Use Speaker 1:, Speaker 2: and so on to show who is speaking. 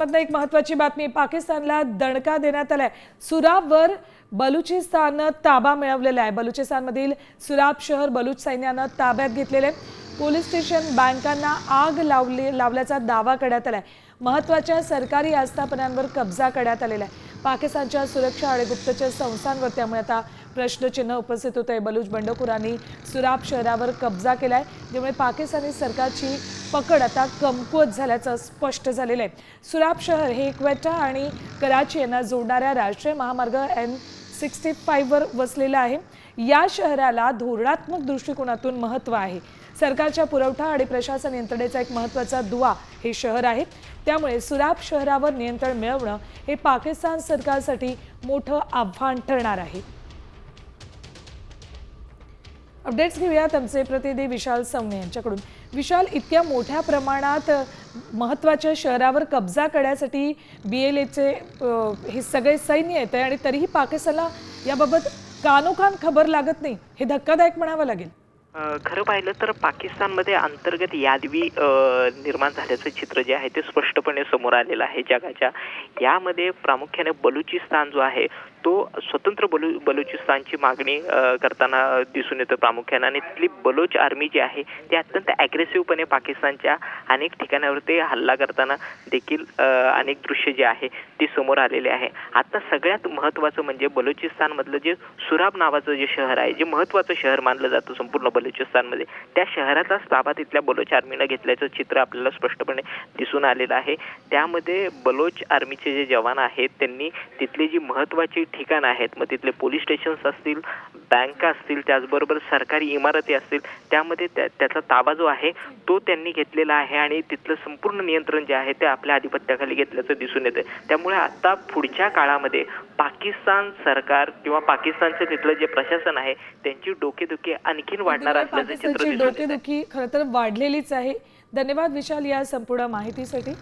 Speaker 1: पाकिस्तानमधनं एक महत्वाची बातमी पाकिस्तानला दणका देण्यात आलाय. सुराबवर बलुचिस्ताननं ताबा मिळवलेला आहे. बलुचिस्तानमधील सुराब शहर बलुच सैन्यानं ताब्यात घेतलेले पोलीस स्टेशन बँकांना आग लावली लावल्याचा दावा करण्यात आलाय. महत्त्वाच्या सरकारी आस्थापनांवर कब्जा करण्यात आलेला आहे. पाकिस्तानच्या सुरक्षा आणि गुप्तचर संस्थांवर त्यामुळे आता प्रश्नचिन्ह उपस्थित होत आहे. बलूच बंडखोरांनी सुराब शहरावर कब्जा केला आहे ज्यामुळे पाकिस्तानी सरकारची पकड. आता कमकुवत झाल्याचं स्पष्ट झालेलं आहे. सुराब शहर हे क्वेटा आणि कराची यांना जोडणाऱ्या राष्ट्रीय महामार्ग एन सिक्स्टी फाईव्हवर वसलेलं आहे. या शहराला धोरणात्मक दृष्टिकोनातून महत्त्व आहे. सरकारच्या पुरवठा आणि प्रशासन यंत्रणेचा एक महत्त्वाचा दुवा हे शहर आहे. त्यामुळे सुराब शहरावर नियंत्रण मिळवणं हे पाकिस्तान सरकारसाठी मोठं आव्हान ठरणार आहे. अपडेट्स घेऊयात आमचे प्रतिनिधी विशाल सवणे यांच्याकडून. विशाल इतक्या मोठ्या प्रमाणात महत्त्वाच्या शहरावर कब्जा करण्यासाठी बी एल एचे हे सगळे सैन्य येत आहे आणि तरीही पाकिस्तानला याबाबत कानोकान खबर लागत नाही हे धक्कादायक म्हणावं लागेल.
Speaker 2: खरं पाहिलं तर पाकिस्तानमध्ये अंतर्गत यादवी निर्माण झाल्याचं चित्र जे आहे ते स्पष्टपणे समोर आलेलं आहे जगाच्या. यामध्ये प्रामुख्याने बलुचिस्तान जो आहे तो स्वतंत्र बलु बलुचिस्तानची मागणी करताना दिसून येतं प्रामुख्याने. आणि तिथली बलोच आर्मी जी आहे ती अत्यंत ॲग्रेसिव्हपणे पाकिस्तानच्या अनेक ठिकाणावरती हल्ला करताना देखील अनेक दृश्य जे आहे ते समोर आलेले आहे. आता सगळ्यात महत्त्वाचं म्हणजे बलुचिस्तानमधलं जे सुराब नावाचं जे शहर आहे जे महत्त्वाचं शहर मानलं जातं संपूर्ण बलुचिस्तानमध्ये त्या शहराचाच ताबा तिथल्या बलोच आर्मीनं घेतल्याचं चित्र आपल्याला स्पष्टपणे दिसून आलेलं आहे. त्यामध्ये बलोच आर्मीचे जे जवान आहेत त्यांनी तिथली जी महत्त्वाची ठिकाणं आहेत. मग तिथले पोलीस स्टेशन्स असतील बँका असतील त्याचबरोबर सरकारी इमारती असतील त्यामध्ये त्या त्याचा ताबा जो आहे तो त्यांनी घेतलेला आहे आणि तिथलं संपूर्ण नियंत्रण जे आहे ते आपल्या आधिपत्याखाली घेतल्याचं दिसून येतं त्यामुळे आता पुढच्या काळामध्ये पाकिस्तान सरकार किंवा पाकिस्तानचं तिथलं जे प्रशासन आहे त्यांची डोकेदुखी आणखीन वाढणार असल्याचं चित्र
Speaker 1: डोकेदुखी खरं तर वाढलेलीच आहे. धन्यवाद विशाल या संपूर्ण माहितीसाठी.